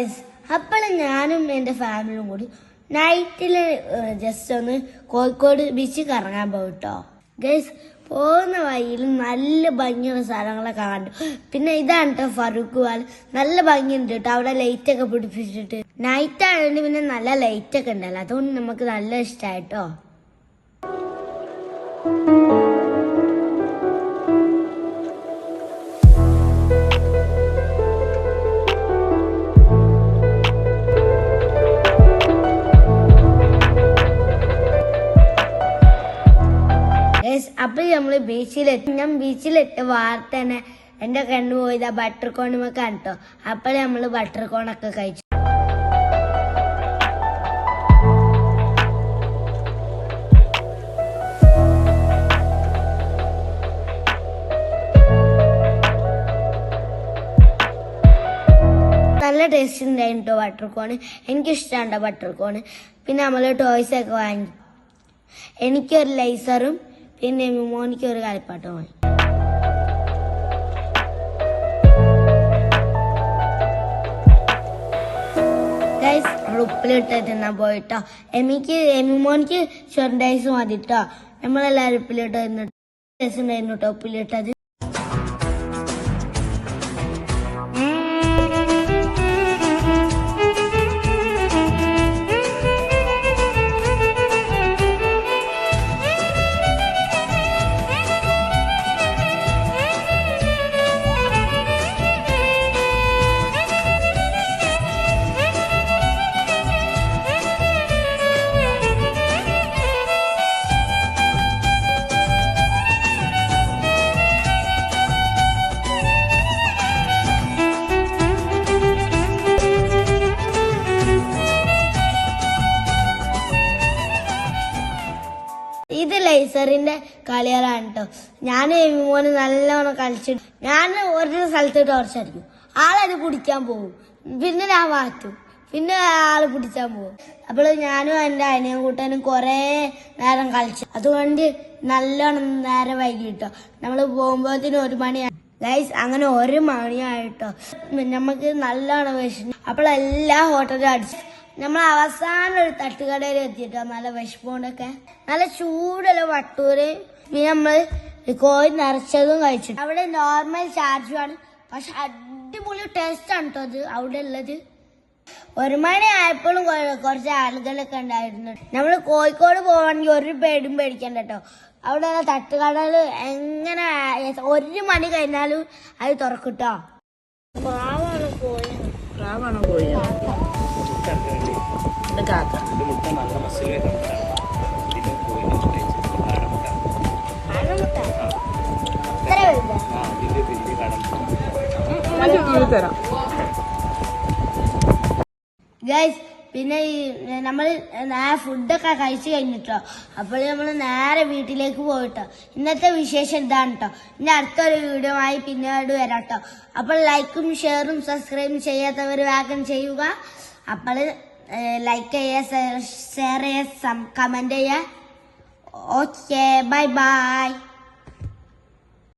Guys അപ്പോൾ ഞാനും എന്റെ ഫാമിലിയും കൂടി നൈറ്റിൽ ജസ്റ്റ് ഒന്ന് കോഴിക്കോട് ബീച്ച് കറങ്ങാൻ പോകും കേട്ടോ ഗൈസ് പോകുന്ന വഴിയിൽ നല്ല ഭംഗിയുള്ള സ്ഥലങ്ങളൊക്കെ കണ്ടു പിന്നെ ഇതാണ് കേട്ടോ ഫറൂഖ് വാൽ. നല്ല ഭംഗിയുണ്ട് കേട്ടോ അവിടെ ലൈറ്റ് ഒക്കെ പിടിപ്പിച്ചിട്ട്. നൈറ്റ് ആയതുകൊണ്ട് പിന്നെ നല്ല ലൈറ്റ് ഒക്കെ ഉണ്ടല്ലോ. അതുകൊണ്ട് നമുക്ക് നല്ല ഇഷ്ടമായിട്ടോ അപ്പൊ നമ്മൾ ബീച്ചിലെത്തി ഞാൻ ബീച്ചിലെത്തിയ വാർത്ത തന്നെ എന്റെ കണ്ണു പോയത് ആ ബട്ടർ കോണുമൊക്കെ കണ്ടോ അപ്പോൾ നമ്മൾ ബട്ടർ കോണൊക്കെ കഴിച്ചു. നല്ല ടേസ്റ്റ് ഉണ്ടായിരുന്നു കേട്ടോ ബട്ടർ കോൺ എനിക്കിഷ്ടമാണ് ബട്ടർ കോൺ പിന്നെ നമ്മൾ ടോയ്സ് ഒക്കെ വാങ്ങി. എനിക്കൊരു ലൈസറും പിന്നെ മോനിക്ക് ഒരു കളിപ്പാട്ടം പോയി ഗൈസ് നമ്മൾ ഉപ്പിലിട്ട് പോയിട്ടോ. എമിക്ക് എമിമോനിക്ക് ഷൊർഡൈസ് മതി കേട്ടോ നമ്മളെല്ലാവരും ഉപ്പിലിട്ട് കേട്ടോ ഉപ്പിലിട്ടത്. ഇത് ലേസറിന്റെ കളിയറാണ് കേട്ടോ ഞാൻ മോന് നല്ലവണ്ണം കളിച്ചിട്ട് ഞാൻ ഒരു സ്ഥലത്ത് ടോർച്ച് ആളത് കുടിക്കാൻ പോകും. പിന്നെ ഞാൻ മാറ്റും. പിന്നെ ആൾ പിടിച്ചാൻ പോകും. അപ്പോൾ ഞാനും എന്റെ അനിയൻ കൂട്ടാനും കുറേ നേരം കളിച്ചു. അതുകൊണ്ട് നല്ലോണം നേരം വൈകിട്ടോ. നമ്മൾ പോകുമ്പോഴത്തേനും ഒരു മണിയാണ് ഗൈസ് അങ്ങനെ ഒരു മണിയായിട്ടോ നമുക്ക് നല്ലോണം വിഷമം അപ്പോൾ എല്ലാ ഹോട്ടലും അടിച്ചു നമ്മൾ അവസാനം ഒരു തട്ടുകടയിൽ എത്തിയിട്ടോ? നല്ല വിശപ്പുകൊണ്ടൊക്കെ നല്ല ചൂടുള്ള വട്ടൂര്. പിന്നെ നമ്മൾ കോഴി നിറച്ചതും കഴിച്ചു അവിടെ നോർമൽ ചാർജുമാണ് പക്ഷെ അടിപൊളി ടേസ്റ്റ് ആണ് കേട്ടോ അത്. അവിടെ ഉള്ളത്. ഒരു മണി ആയപ്പോഴും കുറച്ച് ആളുകളൊക്കെ ഉണ്ടായിരുന്നു. നമ്മൾ കോഴിക്കോട് പോവാണെങ്കിൽ ഒരു പേടും പേടിക്കണ്ട കേട്ടോ അവിടെ ഉള്ള തട്ടുകടകൾ എങ്ങനെ ഒരു മണി കഴിഞ്ഞാലും അത് തുറക്കൂട്ടോ പാവാണ് കോഴി. പ്രാവാണോ കോഴിയോ ഇത് മുട്ട നല്ല മസിൽ വരുന്ന മുട്ടയാണ് ഇതിന് കോഴിനെ മുട്ട കാടമുട്ട ആനമുട്ട ഇത്ര വലുതാ ആ ഇതിന്റെ വലിയ കാടമുട്ട തരാം ഗൈസ് പിന്നെ ഈ നമ്മൾ നേരെ ഫുഡൊക്കെ കഴിച്ചു കഴിഞ്ഞിട്ടോ? അപ്പോൾ നമ്മൾ നേരെ വീട്ടിലേക്ക് പോയിട്ടോ. ഇന്നത്തെ വിശേഷം ഇതാണ് കേട്ടോ ഇനി അടുത്തൊരു വീഡിയോ ആയി പിന്നീട് വരാം കേട്ടോ അപ്പോൾ ലൈക്കും ഷെയറും സബ്സ്ക്രൈബും ചെയ്യാത്തവർ വേഗം ചെയ്യുക. അപ്പോൾ ലൈക്ക് ചെയ്യുക ഷെയർ ചെയ്യുക കമന്റ് ചെയ്യുക. Okay bye bye